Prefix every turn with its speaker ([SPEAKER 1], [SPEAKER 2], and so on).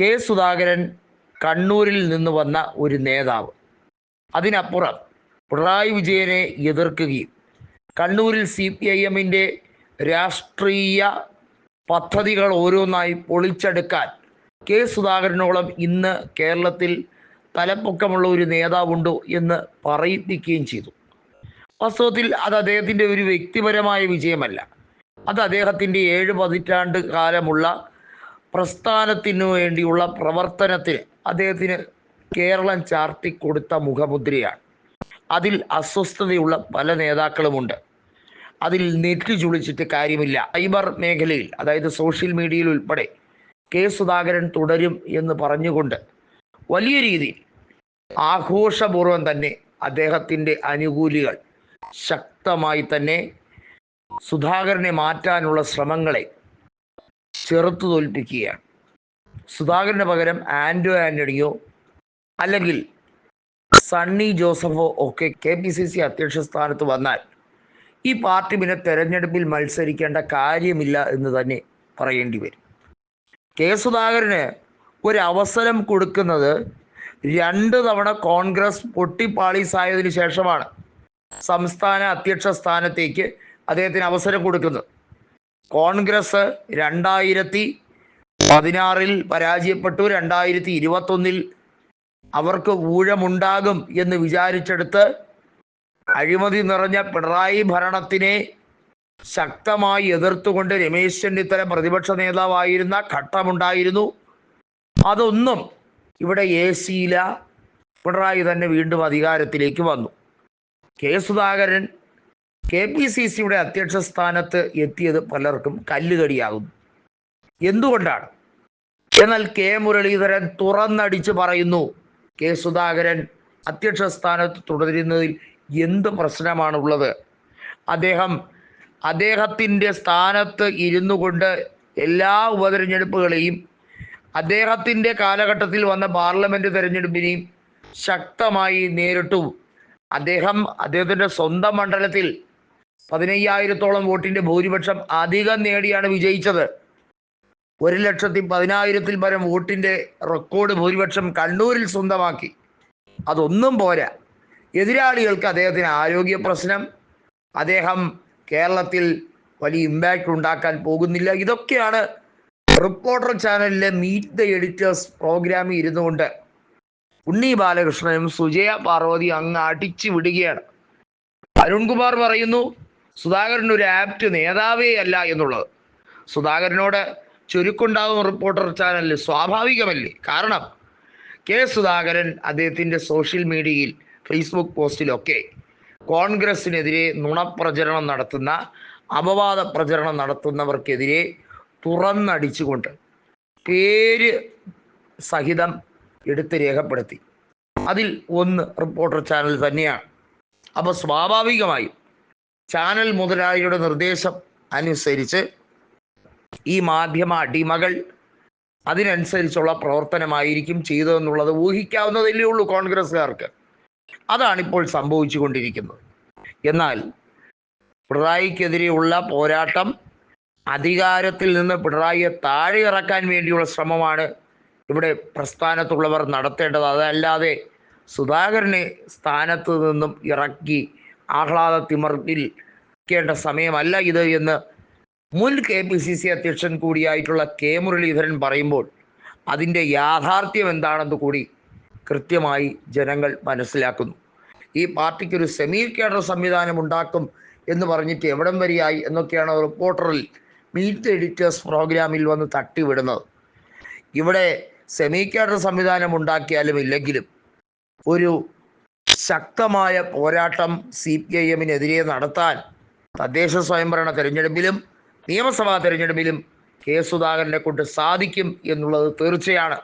[SPEAKER 1] K Sudhakaran കണ്ണൂരിൽ നിന്ന് വന്ന ഒരു നേതാവ്. അതിനപ്പുറം പിണറായി വിജയനെ എതിർക്കുകയും കണ്ണൂരിൽ സി പി ഐ എമ്മിന്റെ രാഷ്ട്രീയ പദ്ധതികൾ ഓരോന്നായി പൊളിച്ചെടുക്കാൻ കെ സുധാകരനോളം ഇന്ന് കേരളത്തിൽ തലപ്പൊക്കമുള്ള ഒരു നേതാവുണ്ടോ എന്ന് പറയിപ്പിക്കുകയും ചെയ്തു. വാസ്തവത്തിൽ അത് അദ്ദേഹത്തിന്റെ ഒരു വ്യക്തിപരമായ വിജയമല്ല. അത് അദ്ദേഹത്തിന്റെ ഏഴ് പതിറ്റാണ്ട് കാലമുള്ള പ്രസ്ഥാനത്തിനു വേണ്ടിയുള്ള പ്രവർത്തനത്തിന് അദ്ദേഹത്തിന് കേരളം ചാർത്തി കൊടുത്ത മുഖമുദ്രയാണ്. അതിൽ അസ്വസ്ഥതയുള്ള പല നേതാക്കളുമുണ്ട്. അതിൽ നെറ്റ് ചുളിച്ചിട്ട് കാര്യമില്ല. സൈബർ മേഖലയിൽ അതായത് സോഷ്യൽ മീഡിയയിൽ ഉൾപ്പെടെ കെ സുധാകരൻ തുടരും എന്ന് പറഞ്ഞുകൊണ്ട് വലിയ രീതിയിൽ ആഘോഷപൂർവം തന്നെ അദ്ദേഹത്തിന്റെ അനുകൂലികൾ ശക്തമായി തന്നെ സുധാകരനെ മാറ്റാനുള്ള ശ്രമങ്ങളെ ചെറുത്തു തോൽപ്പിക്കുകയാണ് സുധാകരന് പകരം ആൻഡോ ആന്റണിയോ അല്ലെങ്കിൽ സണ്ണി ജോസഫോ ഒക്കെ കെ പി സി സി അധ്യക്ഷ സ്ഥാനത്ത് വന്നാൽ ഈ പാർട്ടി പിന്നെ തെരഞ്ഞെടുപ്പിൽ മത്സരിക്കേണ്ട കാര്യമില്ല എന്ന് തന്നെ പറയേണ്ടി വരും. കെ സുധാകരന് ഒരു അവസരം കൊടുക്കുന്നത് രണ്ട് തവണ കോൺഗ്രസ് പൊട്ടിപ്പാളീസായതിനു ശേഷമാണ് സംസ്ഥാന അധ്യക്ഷ സ്ഥാനത്തേക്ക് അദ്ദേഹത്തിന് അവസരം കൊടുക്കുന്നത്. കോൺഗ്രസ് രണ്ടായിരത്തി പതിനാറിൽ പരാജയപ്പെട്ടു രണ്ടായിരത്തി ഇരുപത്തൊന്നിൽ അവർക്ക് ഊഴമുണ്ടാകും എന്ന് വിചാരിച്ചെടുത്ത് അഴിമതി നിറഞ്ഞ പിണറായി ഭരണത്തിനെ ശക്തമായി എതിർത്തുകൊണ്ട് രമേശ് ചെന്നിത്തല പ്രതിപക്ഷ നേതാവായിരുന്ന ഘട്ടമുണ്ടായിരുന്നു. അതൊന്നും ഇവിടെ സിയില പിണറായി തന്നെ വീണ്ടും അധികാരത്തിലേക്ക് വന്നു. K Sudhakaran K P C സിയുടെ അധ്യക്ഷ സ്ഥാനത്ത് എത്തിയത് പലർക്കും കല്ലുകടിയാകുന്നു. എന്തുകൊണ്ടാണ്? എന്നാൽ കെ മുരളീധരൻ തുറന്നടിച്ച് പറയുന്നു കെ സുധാകരൻ അധ്യക്ഷ സ്ഥാനത്ത് തുടരുന്നതിൽ എന്ത് പ്രശ്നമാണുള്ളത്? അദ്ദേഹം അദ്ദേഹത്തിന്റെ സ്ഥാനത്ത് ഇരുന്നു കൊണ്ട് എല്ലാ ഉപതെരഞ്ഞെടുപ്പുകളെയും അദ്ദേഹത്തിന്റെ കാലഘട്ടത്തിൽ വന്ന പാർലമെന്റ് തെരഞ്ഞെടുപ്പിനെയും ശക്തമായി നേരിട്ടു. അദ്ദേഹം അദ്ദേഹത്തിന്റെ സ്വന്തം മണ്ഡലത്തിൽ പതിനയ്യായിരത്തോളം വോട്ടിന്റെ ഭൂരിപക്ഷം അധികം നേടിയാണ് വിജയിച്ചത്. ഒരു ലക്ഷത്തി പതിനായിരത്തിൽ പരം വോട്ടിന്റെ റെക്കോർഡ് ഭൂരിപക്ഷം കണ്ണൂരിൽ സ്വന്തമാക്കി. അതൊന്നും പോരാ. എതിരാളികൾക്ക് അദ്ദേഹത്തിന് ആരോഗ്യ പ്രശ്നം അദ്ദേഹം കേരളത്തിൽ വലിയ ഇമ്പാക്റ്റ് ഉണ്ടാക്കാൻ പോകുന്നില്ല. ഇതൊക്കെയാണ് റിപ്പോർട്ടർ ചാനലിലെ മീറ്റ് ദ എഡിറ്റേഴ്സ് പ്രോഗ്രാമിൽ ഇരുന്നുകൊണ്ട് ഉണ്ണി ബാലകൃഷ്ണനും സുജയ പാർവതി അങ്ങ് അടിച്ചു വിടുകയാണ്. അരുൺകുമാർ പറയുന്നു സുധാകരൻ ഒരു ആപ്റ്റ് നേതാവേ അല്ല എന്നുള്ളത്. സുധാകരനോട് ചുരുക്കുണ്ടാവും റിപ്പോർട്ടർ ചാനലിൽ സ്വാഭാവികമല്ലേ? കാരണം കെ സുധാകരൻ അദ്ദേഹത്തിന്റെ സോഷ്യൽ മീഡിയയിൽ ഫേസ്ബുക്ക് പോസ്റ്റിലൊക്കെ കോൺഗ്രസിനെതിരെ നുണപ്രചരണം നടത്തുന്ന അപവാദ പ്രചരണം നടത്തുന്നവർക്കെതിരെ തുറന്നടിച്ചുകൊണ്ട് പേര് സഹിതം എടുത്ത് രേഖപ്പെടുത്തി. അതിൽ ഒന്ന് റിപ്പോർട്ടർ ചാനൽ തന്നെയാണ്. അപ്പോൾ സ്വാഭാവികമായും ചാനൽ മുതലാളിയുടെ നിർദ്ദേശം അനുസരിച്ച് ഈ മാധ്യമ അടിമകൾ അതിനനുസരിച്ചുള്ള പ്രവർത്തനമായിരിക്കും ചെയ്തതെന്നുള്ളത് ഊഹിക്കാവുന്നതല്ലേ ഉള്ളൂ കോൺഗ്രസ്സുകാർക്ക്. അതാണിപ്പോൾ സംഭവിച്ചു കൊണ്ടിരിക്കുന്നത് എന്നാൽ പിണറായിക്കെതിരെയുള്ള പോരാട്ടം അധികാരത്തിൽ നിന്ന് പിണറായിയെ താഴെ ഇറക്കാൻ വേണ്ടിയുള്ള ശ്രമമാണ് ഇവിടെ പ്രസ്ഥാനത്തുള്ളവർ നടത്തേണ്ടത്. അതല്ലാതെ സുധാകരനെ സ്ഥാനത്ത് നിന്നും ഇറക്കി ആഹ്ലാദ തിമർത്തിരിക്കേണ്ട സമയമല്ല ഇത് എന്ന് മുൻ കെ പി സി സി അധ്യക്ഷൻ കൂടിയായിട്ടുള്ള കെ മുരളീധരൻ പറയുമ്പോൾ അതിന്റെ യാഥാർത്ഥ്യം എന്താണെന്ന് കൂടി കൃത്യമായി ജനങ്ങൾ മനസ്സിലാക്കുന്നു. ഈ പാർട്ടിക്കൊരു സെമി കേഡർ സംവിധാനം ഉണ്ടാക്കും എന്ന് പറഞ്ഞിട്ട് എവിടം വരെയായി എന്നൊക്കെയാണ് റിപ്പോർട്ടറിൽ മീറ്റ് എഡിറ്റേഴ്സ് പ്രോഗ്രാമിൽ വന്ന് തട്ടിവിടുന്നത്. ഇവിടെ സെമി കേഡർ സംവിധാനം ഉണ്ടാക്കിയാലും ഇല്ലെങ്കിലും ഒരു ശക്തമായ പോരാട്ടം സി പി ഐ എമ്മിനെതിരെ നടത്താൻ തദ്ദേശ സ്വയംഭരണ തെരഞ്ഞെടുപ്പിലും നിയമസഭാ തെരഞ്ഞെടുപ്പിലും കെ സുധാകരനെ കൊണ്ട് സാധിക്കും എന്നുള്ളത് തീർച്ചയാണ്.